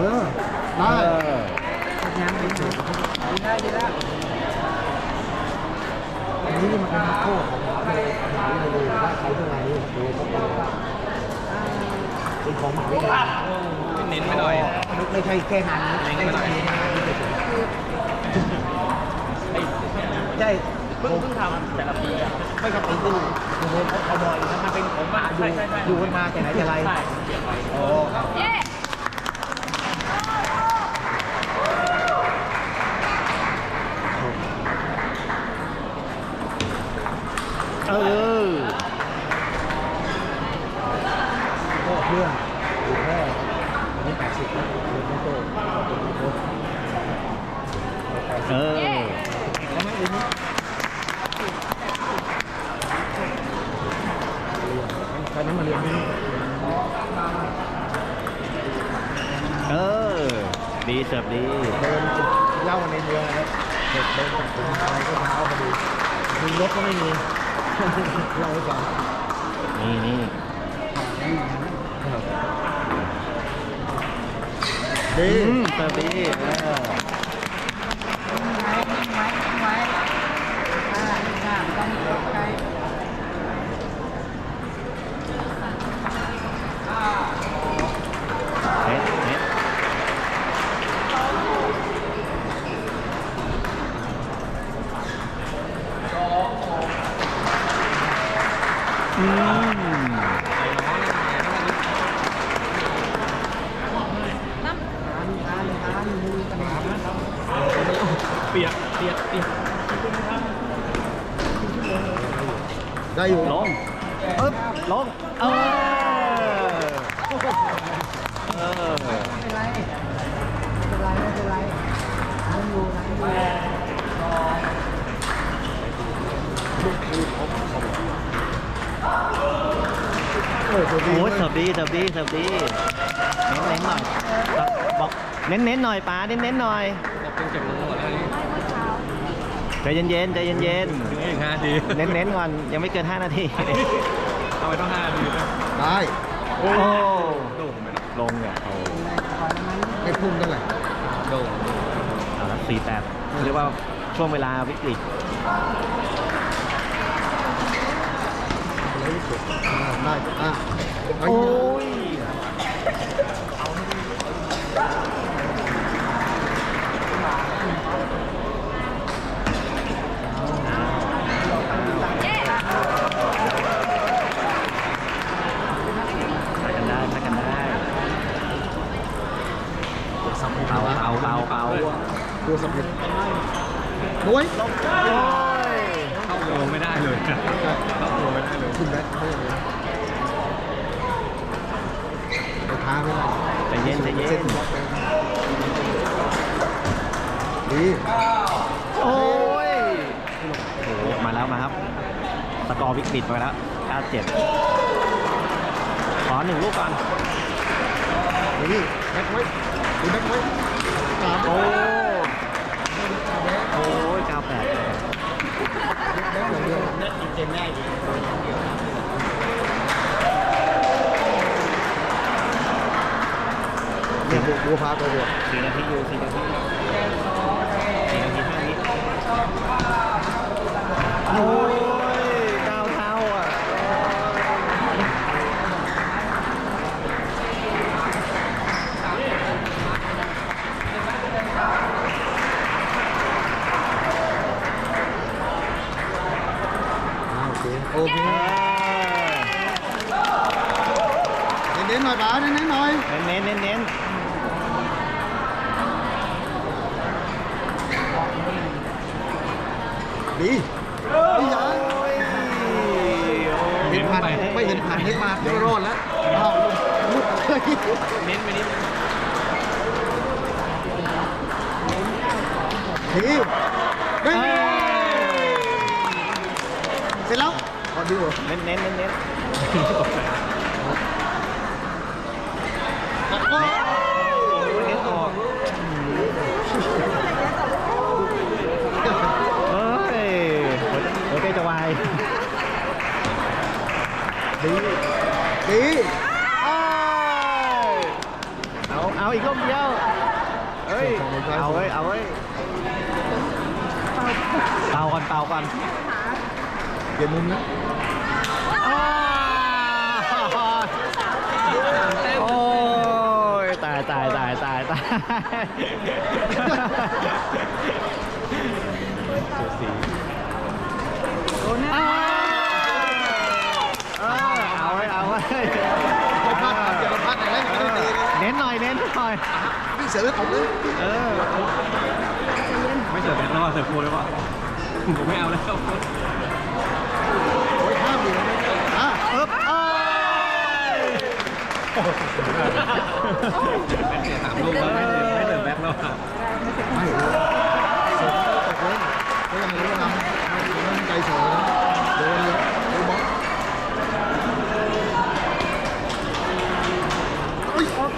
ได้น้ำเป็นดีได้ดีแล้วอันนี้มันเป็นโคตรของมหาเลยว่าใช้เท่าไหร่ดูเขาเป็นเป็นของมาวิทยาลัยเน้นไปหน่อยไม่ใช่แค่งานนี้ไม่ใช่งานนี้เฉยๆใช่เพิ่งเพิ่งทำแต่ละปีอะไม่กับปีตู้ดูเขาเขาบอยนะมาเป็นผมมาดูดูกันมาแต่ไหนแต่ไรโอ้อ ก็เครื่องดูแค่อันนี้แปดสิบแล้วดูไม่โตโอ้ เออเย้แล้นมาเรียนที่นี่เออ ดีเสิร์ฟดีเดินเล่าในเมืองนะครับเด็กเดินจากถึงอะไรก็เท้าพอดีมีรถก็ไม่มีเราให้ฟังนี่นี่ดีอืมเสิร์ฟดีเออ ไว้ไว้ไว้อ่าค่ะต้องใช้เน็ตเน็ตอืม น้ำ เปียกเปียกเปียกได้อยู่ลงปึ๊บลงเออเออไม่เป็นไรไม่เป็นไรไม่เป็นไรน้ำอยู่น้ำอยู่โอ้โหดีโอ้ยเว้ยเสิร์ฟดีเสิร์ฟดีเสิร์ฟดีเน้นเน้นๆหน่อยบอกเน้นเน้นๆหน่อยป๋าเน้นเน้นๆหน่อยบอกเป็นเก็บลงหมดแล้วนี่ ใจเย็นเย็นๆใจเย็นเย็นถึงอีกห้านาทีๆเน้นเน้นๆก่อนยังไม่เกิน 5 นาที เอาไปต้องห้านาทีนะได้โอ้โด่งไปนะลงเนี่ยโอ้ไม่พุ่งเท่าไหร่โด่งเอาละสี่แปดเรียกว่าช่วงเวลาวิกฤตเลยสุดอ่าได้อะเอาโอ้ยเย้ ไปกันได้ไปกันได้ เป่าเป่าเป่าเป่าตัวสำเร็จโอ้ยโอ้ยเข้าโลไม่ได้เลยเข้าโลไม่ได้เลยขึ้นแบ็คเขาเลยไปท้าไม่ได้ใจเย็นใจเย็นดีโอ้ยโอ้โหมาแล้วมาครับสกอร์วิกฤตมาแล้ว97ขอหนึ่งลูกก่อนดีแบ็คไว้ ดูแบ็คไว้ตามโอ้แบ็คโอ้ย98แบ็คอย่างเดียวน่ากินเจนแน่อีกเนี่ยบัวบัวพาตัวบัวสี่นาทีอยู่สี่นาทีสี่นาทีห้าวิโอ้ยเก้าเท่าอะ อ่า โอเคโอเคเอเน้นๆหน่อยป๋าเน้นๆหน่อยอเน้นเน้นเน้นดีดีจ้ะโอ้ยเห็นผ่านไม่เห็นผ่านเน็ตมาก็รอดแล้วอ้าวลุกเลยเน้นไปนิดนึงทีเฮ้ย เอ้ย เสร็จแล้วพอ ดีเหรอเน้นเน้นเน้นเน้นโอ้ยโอ้ยเน้นออกเฮ้ยหัวใจจะวายดีดีเอ้ยเอาเอาอีกลูกเดียวว้ยเอาเว้ยเอาเว้ยเป่าก่อนเป่าก่อนเปลี่ยนมุมนะ โอ้ย ตายตาย ตายตายตายเออเอาไว้เอาไว้ไม่พลาดครับอย่ามาพลาดอะไรไม่ได้ตีเลยเน้นหน่อยเน้นหน่อยพี่เสือไม่ตกเลยเออไม่เสิร์ฟแบงค์แล้วว่าเสิร์ฟโฟแล้วว่าผมไม่เอาแล้วโอ้ยห้ามดีนะอะ อึ๊บโอ้ย เสียสามลูกแล้วไม่เสิร์ฟไม่เสิร์ฟแบงค์แล้วอะไม่เลยเสือไม่ตกเลยก็ยังรู้ว่านำไม่ต้องใจเสือนะเดี๋ยวเดี๋ยวเดี๋ยวบอล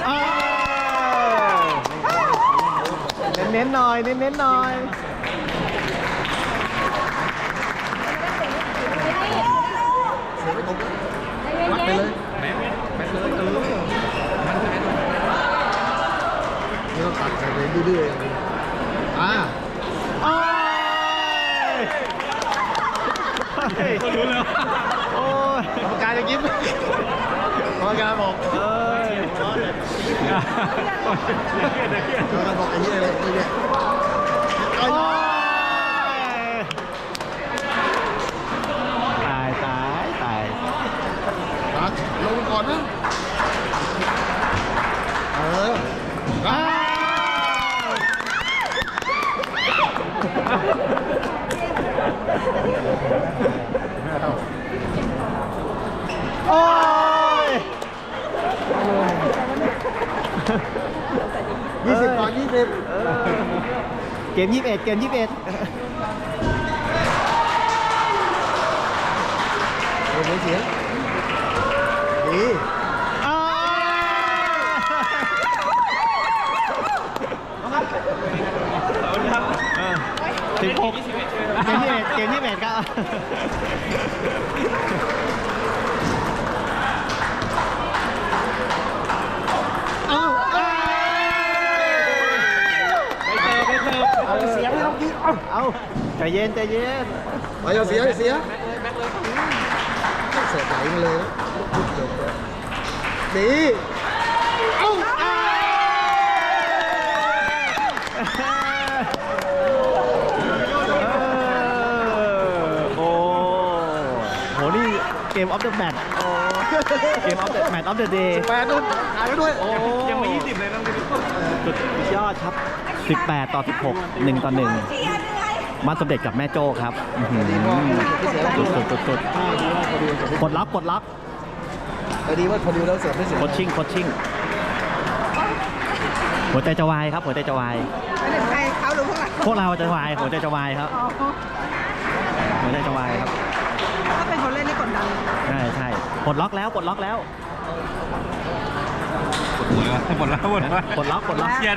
เอ้ยเน้นๆหน่อย เน้นๆหน่อย เสือไม่ตกวัดไปเลยแบงค์แบงค์ เลยเออมันแบงค์ไม่ต้องตัดใส่เลยดื้อๆอย่างนี้อ่าโอ้ยก็รู้แล้วโอ้ยกรรมการจะยิ้มกรรมการบอกเอ้ยกรรมการบอกไอ้เหี้ยอะไรไอ้เนี่ย โอ้ยตายตายตาย รักลงก่อนนะเอออ่า โอ้ยยี่สิบก่อนยี่สิบเกมยี่สิบเอ็ดเกมยี่สิบเอ็ดโอ้โหเสียงดี อ้สิบหกเกมยี่สิบเอ็ดเก มยี่สิบเอ็ดครับเอ้าเอ้ยไปเสิร์ฟไปเสิร์ฟเอาเสียงไม่ต้องกินเอ้าเอาใจเย็นใจเย็นไปเอาเสียเสียเสียไหลมาเลยนะลูกเสือดีเอ้า โอ้โห นี่เก มออฟเดอะแมตโอ้เกมออฟเดอะแมตออฟเดอะเดย์แปดนู่นหายไปด้วยโอ้ยังไม่ยี่สิบเลยนะคุณผู้ชมสุดยอดครับ 18 ต่อ 16 1 ต่อ1บ้านสมเด็จกับแม่โจ้ครับอื้อหือสุดสุดสุดสุดอ่าดีว่าพอดีเสือไม่กดล็อกกดล็อกแต่ดีว่าพอดีแล้วเสือไม่เสียโคชชิ่งโคชชิ่งหัวใจจะวายครับหัวใจจะวายไม่ได้ใครเขาหรือพวกเราพวกเราจะวายหัวใจจะวายครับอ๋อหัวใจจะวายครับ ถ้าเป็นคนเล่นนี่กดดันใช่ใช่ปลดล็อกแล้วปลดล็อกแล้วหมดแล้วหมดแล้วหมดแล้วปลดล็อกปลดล็อก เชียร์